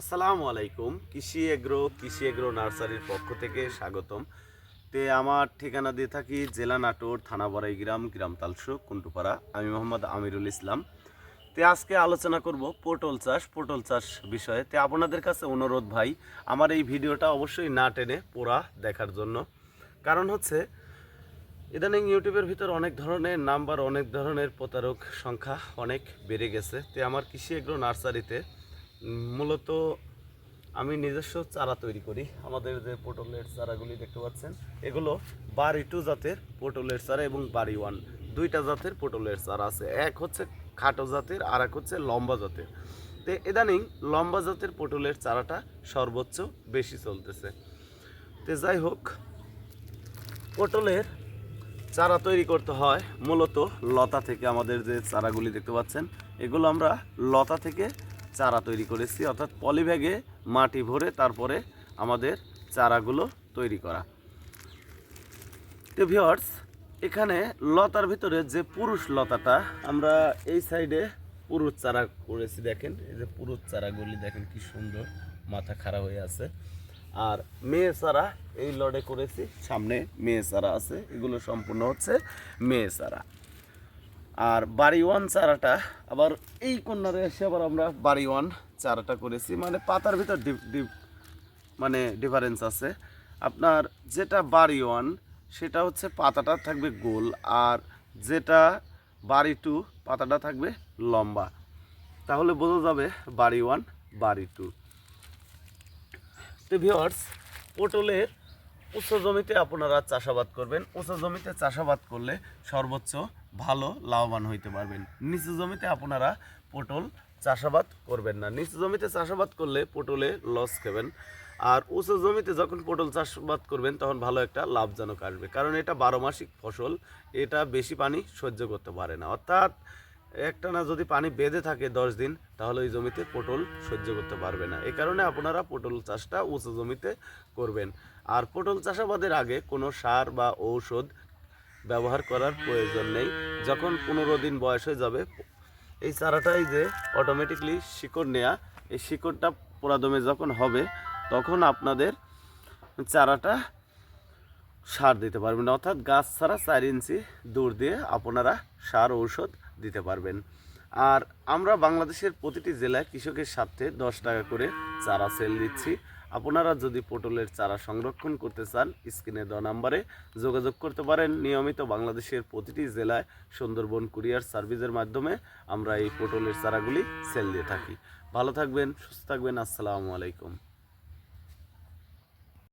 আসসালামু আলাইকুম, কৃষি এগ্রো কৃষি এগ্রো নার্সারির পক্ষ থেকে স্বাগতম। তে আমার ঠিকানা দিয়ে থাকি জেলা নাটোর, থানা বড়াই গ্রাম গ্রাম তালসু, কুন্টুপাড়া। আমি মোহাম্মদ আমিরুল ইসলাম। তে আজকে আলোচনা করব পটল চাষ পটল চাষ বিষয়ে। তে আপনাদের কাছে অনুরোধ ভাই, আমার এই ভিডিওটা অবশ্যই না টেনে পোড়া দেখার জন্য। কারণ হচ্ছে, ইদানিং ইউটিউবের ভিতর অনেক ধরনের নাম্বার, অনেক ধরনের প্রতারক সংখ্যা অনেক বেড়ে গেছে। তে আমার কৃষি এগ্রো নার্সারিতে মূলত আমি নিজস্ব চারা তৈরি করি। আমাদের যে পটলের চারাগুলি দেখতে পাচ্ছেন, এগুলো বাড়ি টু জাতের পটলের চারা এবং বাড়ি ওয়ান দুইটা জাতের পটলের চারা আছে। এক হচ্ছে খাটো জাতের আর এক হচ্ছে লম্বা জাতের। তো ইদানিং লম্বা জাতের পটলের চারাটা সর্বোচ্চ বেশি চলতেছে। তো যাই হোক, পটলের চারা তৈরি করতে হয় মূলত লতা থেকে। আমাদের যে চারাগুলি দেখতে পাচ্ছেন, এগুলো আমরা লতা থেকে চারা তৈরি করেছি, অর্থাৎ পলিব্যাগে মাটি ভরে তারপরে আমাদের চারাগুলো তৈরি করা। তো ভিওর্স এখানে লতার ভিতরে যে পুরুষ লতাটা, আমরা এই সাইডে পুরুষ চারা করেছি দেখেন, এই যে পুরুষ চারাগুলি দেখেন কি সুন্দর, মাথা খারাপ হয়ে আছে। আর মেয়ে চারা এই লড়ে করেছি, সামনে মেয়ে চারা আছে, এগুলো সম্পূর্ণ হচ্ছে মেয়ে চারা। আর বাড়ি ওয়ান চারাটা, আবার এই কন্যারে এসে আবার আমরা বাড়ি ওয়ান চারাটা করেছি। মানে পাতার ভিতর মানে ডিফারেন্স আছে। আপনার যেটা বাড়ি ওয়ান, সেটা হচ্ছে পাতাটা থাকবে গোল, আর যেটা বাড়ি টু, পাতাটা থাকবে লম্বা। তাহলে বোঝা যাবে বাড়ি ওয়ান, বাড়ি টু। তো ভিওয়ার্স পটলের উচ্চ জমিতে আপনারা চাষাবাদ করবেন। উঁচু জমিতে চাষাবাদ করলে সর্বোচ্চ ভালো, লাভবান হইতে পারবেন। নিচু জমিতে আপনারা পটল চাষাবাদ করবেন না। নিচু জমিতে চাষাবাদ করলে পটলে লস খাবেন। আর উঁচু জমিতে যখন পটল চাষাবাদ করবেন, তখন ভালো একটা লাভজনক আসবে। কারণ এটা বারো মাসিক ফসল, এটা বেশি পানি সহ্য করতে পারে না। অর্থাৎ একটা না যদি পানি বেঁধে থাকে দশ দিন, তাহলে ওই জমিতে পটল সহ্য করতে পারবে না। এই কারণে আপনারা পটল চাষটা উঁচু জমিতে করবেন। আর পটল চাষাবাদের আগে কোনো সার বা ঔষধ ব্যবহার করার প্রয়োজন নেই। যখন পনেরো দিন বয়স হয়ে যাবে, এই চারাটাই যে অটোমেটিকলি শিকড় নেয়া, এই শিকড়টা পোড়াদমে যখন হবে, তখন আপনাদের চারাটা সার দিতে পারবেন। অর্থাৎ গাছ ছাড়া চার ইঞ্চি দূর দিয়ে আপনারা সার ঔষধ দিতে পারবেন। আর আমরা বাংলাদেশের প্রতিটি জেলায় কৃষকের স্বার্থে দশ টাকা করে চারা সেল দিচ্ছি আপনারা যদি পটলের চারা সংরক্ষণ করতে চান, স্ক্রিনে দ নাম্বারে যোগাযোগ করতে পারেন। নিয়মিত বাংলাদেশের প্রতিটি জেলায় সুন্দরবন কুরিয়ার সার্ভিসের মাধ্যমে আমরা এই পটলের চারাগুলি সেল দিয়ে থাকি। ভালো থাকবেন, সুস্থ থাকবেন। আসসালামু আলাইকুম।